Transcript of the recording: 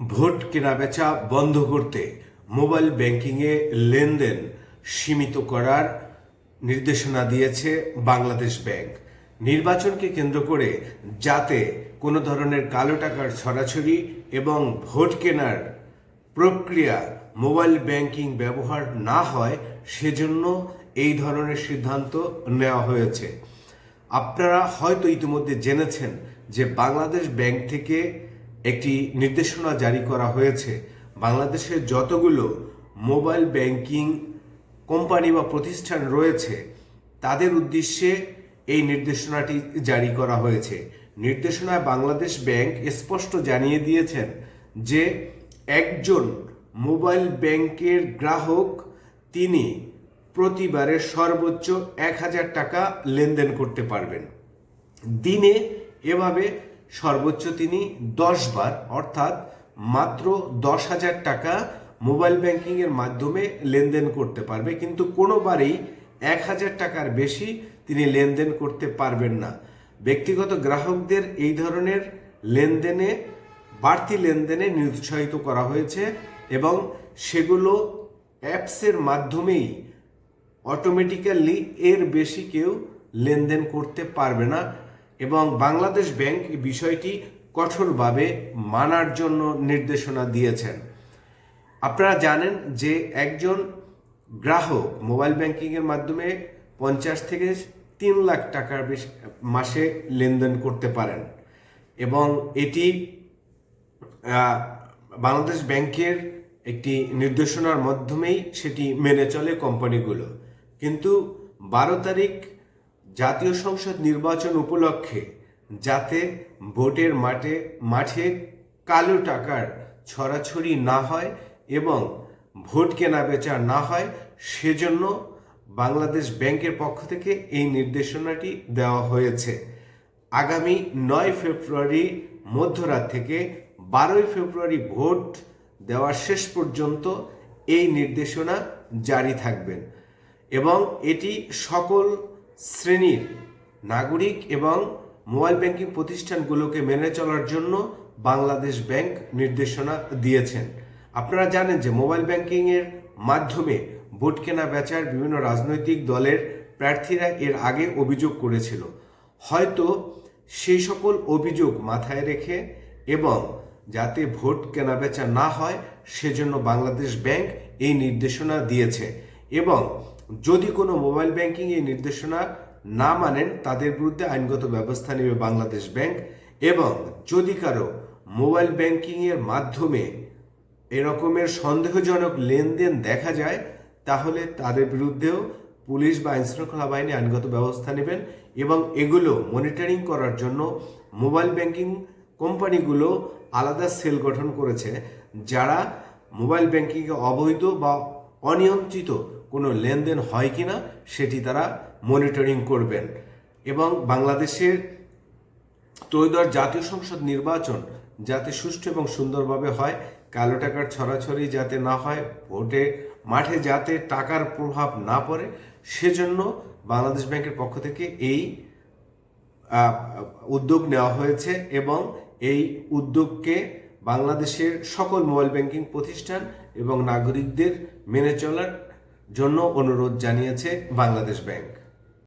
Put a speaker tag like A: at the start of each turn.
A: Vote কেনাবেচা বন্ধ করতে মোবাইল ব্যাংকিংয়ে লেনদেন সীমিত করার নির্দেশনা দিয়েছে বাংলাদেশ ব্যাংক। নির্বাচনকে কেন্দ্র করে যাতে কোনো ধরনের কালো টাকার ছড়াছড়ি এবং ভোট কেনার প্রক্রিয়া মোবাইল ব্যাংকিং ব্যবহার না হয়, সেজন্য এই ধরনের সিদ্ধান্ত নেওয়া হয়েছে। আপনারা হয়তো ইতিমধ্যে জেনেছেন যে বাংলাদেশ ব্যাংক থেকে একটি নির্দেশনা জারি করা হয়েছে। বাংলাদেশের যতগুলো মোবাইল ব্যাংকিং কোম্পানি বা প্রতিষ্ঠান রয়েছে, তাদের উদ্দেশ্যে এই নির্দেশনাটি জারি করা হয়েছে। নির্দেশনায় বাংলাদেশ ব্যাংক স্পষ্ট জানিয়ে দিয়েছেন যে, একজন মোবাইল ব্যাংকের গ্রাহক, তিনি প্রতিবারে সর্বোচ্চ এক হাজার টাকা লেনদেন করতে পারবেন। দিনে এভাবে সর্বোচ্চ তিনি দশ বার, অর্থাৎ মাত্র দশ হাজার টাকা মোবাইল ব্যাংকিংয়ের মাধ্যমে লেনদেন করতে পারবে। কিন্তু কোনোবারেই এক হাজার টাকার বেশি তিনি লেনদেন করতে পারবেন না। ব্যক্তিগত গ্রাহকদের এই ধরনের লেনদেনে, বাড়তি লেনদেনে নিরুৎসাহিত করা হয়েছে এবং সেগুলো অ্যাপসের মাধ্যমেই অটোমেটিক্যালি এর বেশি কেউ লেনদেন করতে পারবে না। এবং বাংলাদেশ ব্যাংক বিষয়টি কঠোরভাবে মানার জন্য নির্দেশনা দিয়েছেন। আপনারা জানেন যে একজন গ্রাহক মোবাইল ব্যাংকিংয়ের মাধ্যমে পঞ্চাশ থেকে তিন লাখ টাকার বেশি মাসে লেনদেন করতে পারেন এবং এটি বাংলাদেশ ব্যাংকের একটি নির্দেশনার মাধ্যমেই সেটি মেনে চলে কোম্পানিগুলো। কিন্তু বারো তারিখ জাতীয় সংসদ নির্বাচন উপলক্ষে যাতে ভোটের মাঠে মাঠে কালো টাকার ছড়াছড়ি না হয় এবং ভোট কেনা বেচা না হয়, সেজন্য বাংলাদেশ ব্যাংকের পক্ষ থেকে এই নির্দেশনাটি দেওয়া হয়েছে। আগামী নয় ফেব্রুয়ারি মধ্যরাত থেকে বারোই ফেব্রুয়ারি ভোট দেওয়ার শেষ পর্যন্ত এই নির্দেশনা জারি থাকবেন এবং এটি সকল শ্রেণির নাগরিক এবং মোবাইল ব্যাংকিং প্রতিষ্ঠানগুলোকে মেনে চলার জন্য বাংলাদেশ ব্যাংক নির্দেশনা দিয়েছেন। আপনারা জানেন যে মোবাইল ব্যাংকিংয়ের মাধ্যমে ভোট কেনা বেচার বিভিন্ন রাজনৈতিক দলের প্রার্থীরা এর আগে অভিযোগ করেছিল। হয়তো সেই সকল অভিযোগ মাথায় রেখে এবং যাতে ভোট কেনাবেচা না হয়, সেজন্য বাংলাদেশ ব্যাংক এই নির্দেশনা দিয়েছে এবং যদি কোনো মোবাইল ব্যাংকিং এই নির্দেশনা না মানেন, তাদের বিরুদ্ধে আইনগত ব্যবস্থা নেবে বাংলাদেশ ব্যাংক এবং যদি কারও মোবাইল ব্যাংকিংয়ের মাধ্যমে এরকমের সন্দেহজনক লেনদেন দেখা যায়, তাহলে তাদের বিরুদ্ধেও পুলিশ বা আইনশৃঙ্খলা বাহিনী আইনগত ব্যবস্থা নেবেন এবং এগুলো মনিটরিং করার জন্য মোবাইল ব্যাংকিং কোম্পানিগুলো আলাদা সেল গঠন করেছে, যারা মোবাইল ব্যাংকিংয়ে অবৈধ বা অনিয়ন্ত্রিত কোনো লেনদেন হয় কি না সেটি তারা মনিটরিং করবেন। এবং বাংলাদেশের ত্রয়োদশ জাতীয় সংসদ নির্বাচন যাতে সুষ্ঠু এবং সুন্দরভাবে হয়, কালো টাকার ছড়াছড়ি যাতে না হয়, ভোটে মাঠে যাতে টাকার প্রভাব না পড়ে, সেজন্য বাংলাদেশ ব্যাংকের পক্ষ থেকে এই উদ্যোগ নেওয়া হয়েছে এবং এই উদ্যোগকে বাংলাদেশের সকল মোবাইল ব্যাংকিং প্রতিষ্ঠান এবং নাগরিকদের মেনে চলার জন্য অনুরোধ জানিয়েছে বাংলাদেশ ব্যাংক।